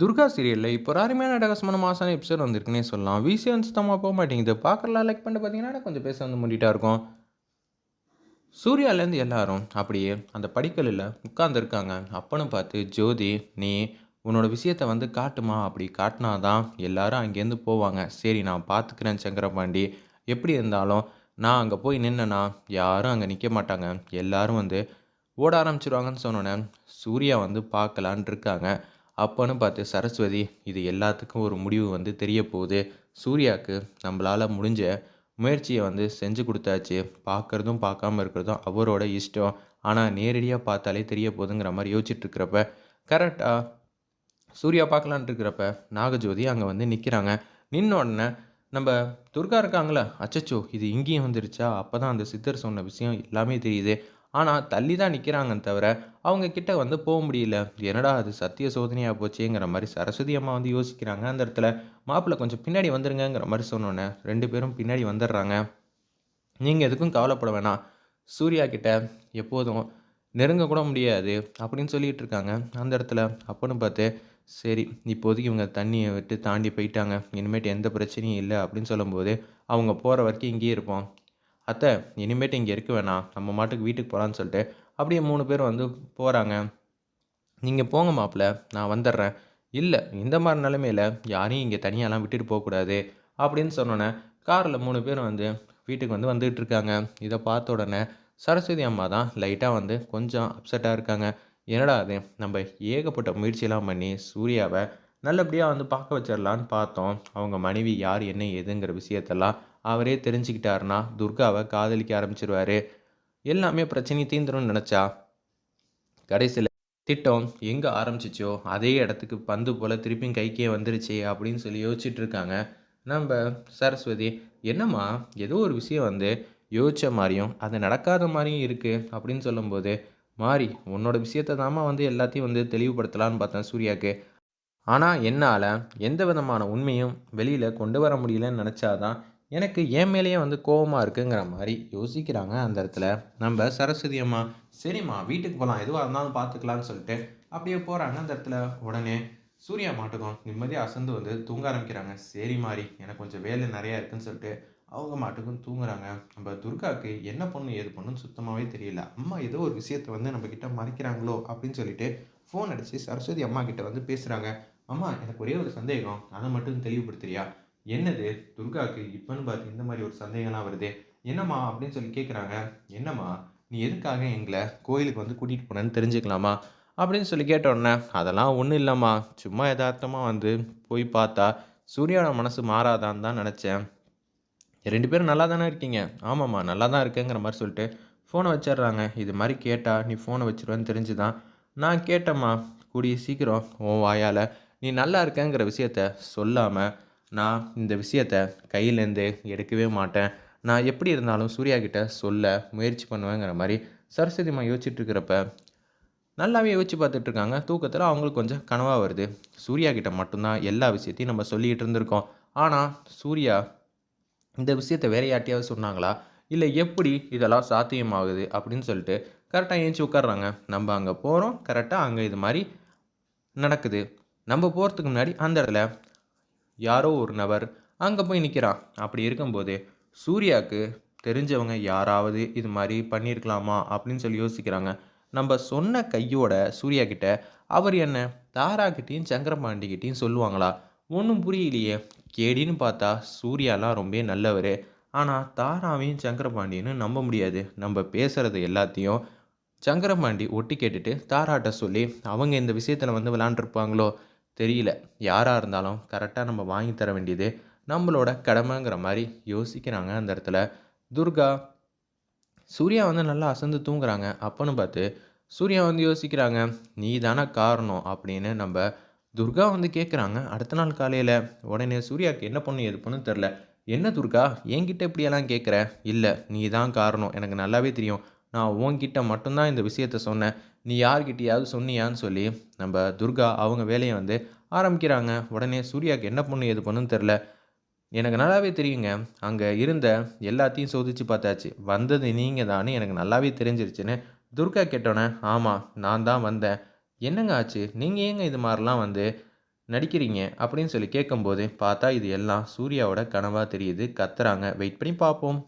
துர்கா சீரியலில் இப்போ ஒரு அருமையான அட்டகாசமான மாசான எபிசோட் வந்திருக்குன்னே சொல்லலாம். விசி வந்து சுத்தமாக போக மாட்டேங்குது. பார்க்கலாம் லைக் பண்ணிட்டு பார்த்தீங்கன்னா கொஞ்சம் பேச வந்து முண்டிட்டா இருக்கும். சூர்யாலேருந்து எல்லாரும் அப்படியே அந்த படிக்கலில் உட்காந்துருக்காங்க அப்பன்னு பார்த்து ஜோதி நீ உன்னோட விஷயத்தை வந்து காட்டுமா? அப்படி காட்டினா தான் எல்லாரும் அங்கேருந்து போவாங்க. சரி நான் பார்த்துக்கிறேன் சங்கரபாண்டி. எப்படி இருந்தாலும் நான் அங்கே போய் நின்னேன்னா யாரும் அங்கே நிற்க மாட்டாங்க. எல்லாரும் வந்து ஓட ஆரம்பிச்சிருவாங்கன்னு சொன்னோன்னே சூர்யா வந்து பார்க்கலான் இருக்காங்க. அப்போன்னு பார்த்து சரஸ்வதி இது எல்லாத்துக்கும் ஒரு முடிவு வந்து தெரிய போகுது சூர்யாவுக்கு நம்மளால் முடிஞ்ச முயற்சியை வந்து செஞ்சு கொடுத்தாச்சு. பார்க்குறதும் பார்க்காம இருக்கிறதும் அவரோட இஷ்டம். ஆனால் நேரடியாக பார்த்தாலே தெரிய போகுதுங்கிற மாதிரி யோசிச்சுட்ருக்கிறப்ப கரெக்டாக சூர்யா பார்க்கலான்ட்டு இருக்கிறப்ப நாகஜோதி அங்கே வந்து நிற்கிறாங்க நின்ன உடனே நம்ம துர்கா இருக்காங்களே அச்சச்சோ இது இங்கேயும் வந்துருச்சா? அப்போ தான் அந்த சித்தர் சொன்ன விஷயம் எல்லாமே தெரியுது. ஆனால் தள்ளி தான் நிற்கிறாங்கன்னு தவிர அவங்க கிட்ட வந்து போக முடியல. என்னடா அது சத்திய சோதனையாக போச்சேங்கிற மாதிரி சரஸ்வதி அம்மா வந்து யோசிக்கிறாங்க. அந்த இடத்துல மாப்பிள்ளை கொஞ்சம் பின்னாடி வந்துருங்கிற மாதிரி சொன்னோன்னே ரெண்டு பேரும் பின்னாடி வந்துடுறாங்க. நீங்கள் எதுக்கும் கவலைப்பட வேணாம். சூர்யா கிட்ட எப்போதும் நெருங்க கூட முடியாது அப்படின்னு சொல்லிட்டு இருக்காங்க. அந்த இடத்துல அப்போன்னு பார்த்து சரி இப்போதைக்கு இவங்க தண்ணியை விட்டு தாண்டி போயிட்டாங்க. இனிமேட்டு எந்த பிரச்சனையும் இல்லை. அப்படின்னு சொல்லும்போது அவங்க போகிற வரைக்கும் இங்கேயே இருப்போம். அத்தை இனிமேட்டு இங்கே இருக்க வேணாம். நம்ம மாட்டுக்கு வீட்டுக்கு போகலான்னு சொல்லிட்டு அப்படியே மூணு பேர் வந்து போகிறாங்க நீங்கள் போங்க மாப்பிள்ள நான் வந்துடுறேன். இல்லை இந்த மாதிரி நிலமையில யாரையும் இங்கே தனியாலாம் விட்டுட்டு போகக்கூடாது அப்படின்னு சொன்னோன்னே காரில் மூணு பேர் வந்து வீட்டுக்கு வந்து வந்துகிட்டு இருக்காங்க. இதை பார்த்த உடனே சரஸ்வதி அம்மா தான் லைட்டாக வந்து கொஞ்சம் அப்செட்டாக இருக்காங்க. என்னடா அது நம்ம ஏகப்பட்ட முயற்சியெல்லாம் பண்ணி சூர்யாவை நல்லபடியாக வந்து பார்க்க வச்சிடலான்னு பார்த்தோம். அவங்க மனைவி யார் என்ன ஏதுங்கிற விஷயத்தெல்லாம் அவரே தெரிஞ்சுக்கிட்டாருன்னா துர்காவை காதலிக்க ஆரம்பிச்சிருவாரு. எல்லாமே பிரச்சனை தீந்துரும்னு நினச்சா? கடைசியில் திட்டம் எங்கே ஆரம்பிச்சிச்சோ? அதே இடத்துக்கு பந்து போல் திருப்பியும் கைக்கே வந்துருச்சு அப்படின்னு சொல்லி யோசிச்சுட்டு இருக்காங்க. நம்ம சரஸ்வதி என்னம்மா? ஏதோ ஒரு விஷயம் வந்து யோசித்த மாதிரியும் அது நடக்காத மாதிரியும் இருக்குது அப்படின்னு சொல்லும்போது மாறி உன்னோட விஷயத்தை தாம்மா வந்து எல்லாத்தையும் வந்து தெளிவுபடுத்தலான்னு பார்த்தேன் சூர்யாவுக்கு ஆனால் என்னால் எந்த விதமான உண்மையும் வெளியில் கொண்டு வர முடியலன்னு நினச்சாதான் எனக்கு என் மேலேயே வந்து கோவமாக இருக்குங்கிற மாதிரி யோசிக்கிறாங்க அந்த இடத்துல. நம்ம சரஸ்வதி அம்மா சரிம்மா வீட்டுக்கு போகலாம் எதுவாக இருந்தாலும் பார்த்துக்கலான்னு சொல்லிட்டு அப்படியே போகிறாங்க அந்த இடத்துல. உடனே சூர்யா மாட்டுக்கும் நிம்மதியாக அசந்து வந்து தூங்க ஆரம்பிக்கிறாங்க. சரி மாறி எனக்கு கொஞ்சம் வேலை நிறையா இருக்குன்னு சொல்லிட்டு அவங்க மாட்டுக்கும் தூங்குறாங்க. நம்ம துர்காவுக்கு என்ன பொண்ணு ஏது பொண்ணுன்னு சுத்தமாகவே தெரியல. அம்மா ஏதோ ஒரு விஷயத்தை வந்து நம்மக்கிட்ட மறைக்கிறாங்களோ அப்படின்னு சொல்லிட்டு ஃபோன் அடித்து சரஸ்வதி அம்மா கிட்ட வந்து பேசுகிறாங்க அம்மா எனக்கு ஒரே ஒரு சந்தேகம். அதை மட்டும் தெளிவுபடுத்துறியா? என்னது? துர்காவுக்கு இப்போன்னு பார்த்து இந்த மாதிரி ஒரு சந்தேகம்லாம் வருது. என்னம்மா அப்படின்னு சொல்லி கேட்குறாங்க என்னம்மா நீ எதுக்காக எங்களை கோயிலுக்கு வந்து கூட்டிகிட்டு போனேன்னு தெரிஞ்சுக்கலாமா? அப்படின்னு சொல்லி கேட்ட உடனே அதெல்லாம் ஒன்றும் இல்லைம்மா. சும்மா யதார்த்தமாக வந்து போய் பார்த்தா சூர்யாவோட மனசு மாறாதான்னு தான் நினச்சேன். ரெண்டு பேரும் நல்லா தானே இருக்கீங்க? ஆமாம்மா நல்லா தான் இருக்கேங்கிற மாதிரி சொல்லிட்டு ஃபோனை வச்சிடுறாங்க. இது மாதிரி கேட்டால் நீ ஃபோனை வச்சிருவேன்னு தெரிஞ்சு தான் நான் கேட்டேம்மா. கூடிய சீக்கிரம் உன் வாயால் நீ நல்லா இருக்கேங்கிற விஷயத்த சொல்லாமல் நான் இந்த விஷயத்த கையிலேருந்து எடுக்கவே மாட்டேன். நான் எப்படி இருந்தாலும் சூர்யா கிட்ட சொல்ல முயற்சி பண்ணுவேங்கிற மாதிரி சரஸ்வதி அம்மா நல்லாவே யோசிச்சு பார்த்துட்டு இருக்காங்க தூக்கத்தில் அவங்களுக்கு கொஞ்சம் கனவாக வருது. சூர்யா கிட்ட மட்டும்தான் எல்லா விஷயத்தையும் நம்ம சொல்லிகிட்டு இருந்திருக்கோம். ஆனால் சூர்யா இந்த விஷயத்தை வேற யார்ட்டையாவது சொன்னாங்களா? இல்லை எப்படி இதெல்லாம் சாத்தியமாகுது அப்படின்னு சொல்லிட்டு கரெக்டாக ஏஞ்சி உட்காடுறாங்க நம்ம அங்கே போகிறோம் கரெக்டாக அங்கே இது மாதிரி நடக்குது. நம்ம போகிறதுக்கு முன்னாடி அந்த இடத்துல யாரோ ஒரு நபர் அங்கே போய் நிற்கிறான் அப்படி இருக்கும்போது சூர்யாவுக்கு தெரிஞ்சவங்க யாராவது இது மாதிரி பண்ணியிருக்கலாமா அப்படின்னு சொல்லி யோசிக்கிறாங்க. நம்ம சொன்ன கையோட சூர்யா கிட்ட அவர் என்ன தாராக்கிட்டேயும் சங்கரபாண்டிகிட்டையும் சொல்லுவாங்களா? ஒன்றும் புரியலையே. கேடின்னு பார்த்தா சூர்யாலாம் ரொம்ப நல்லவர். ஆனால் தாராவையும் சங்கரபாண்டியன்னு நம்ப முடியாது. நம்ம பேசுகிறது எல்லாத்தையும் சங்கரபாண்டி ஒட்டி கேட்டுட்டு தாராட்ட சொல்லி அவங்க இந்த விஷயத்தில் வந்து விளாண்டுருப்பாங்களோ? தெரியல. யாராக இருந்தாலும் கரெக்டாக நம்ம வாங்கி தர வேண்டியது நம்மளோட கடமைங்கிற மாதிரி யோசிக்கிறாங்க அந்த இடத்துல. துர்கா சூர்யா வந்து நல்லா அசந்து தூங்குறாங்க. அப்போன்னு பார்த்து சூர்யா வந்து யோசிக்கிறாங்க நீ தானே காரணம் அப்படின்னு நம்ம துர்கா வந்து கேட்குறாங்க அடுத்த நாள் காலையில் உடனே சூர்யாவுக்கு என்ன பண்ணும் எது பண்ணும் தெரில என்ன துர்கா? என்கிட்ட இப்படியெல்லாம் கேட்குற இல்லை நீ தான் காரணம். எனக்கு நல்லாவே தெரியும். நான் உன்கிட்ட மட்டும்தான் இந்த விஷயத்த சொன்னேன். நீ யார்கிட்டயாவது சொன்னியான்னு சொல்லி நம்ம துர்கா அவங்க வேலையை வந்து ஆரம்பிக்கிறாங்க. உடனே சூர்யாவுக்கு என்ன பொண்ணு எது பண்ணுன்னு தெரில எனக்கு நல்லாவே தெரியுங்க. அங்கே இருந்த எல்லாத்தையும் சோதிச்சு பார்த்தாச்சு. வந்தது நீங்கள் தானே எனக்கு நல்லாவே தெரிஞ்சிருச்சுன்னு துர்கா கேட்டோன்னே ஆமாம் நான் தான் வந்தேன். என்னங்க ஆச்சு? நீங்கள் ஏங்க இது மாதிரிலாம் வந்து நடிக்கிறீங்க? அப்படின்னு சொல்லி கேட்கும்போது பார்த்தா இது எல்லாம் சூர்யாவோட கனவாக தெரியுது. கத்துறாங்க. வெயிட் பண்ணி பார்ப்போம்.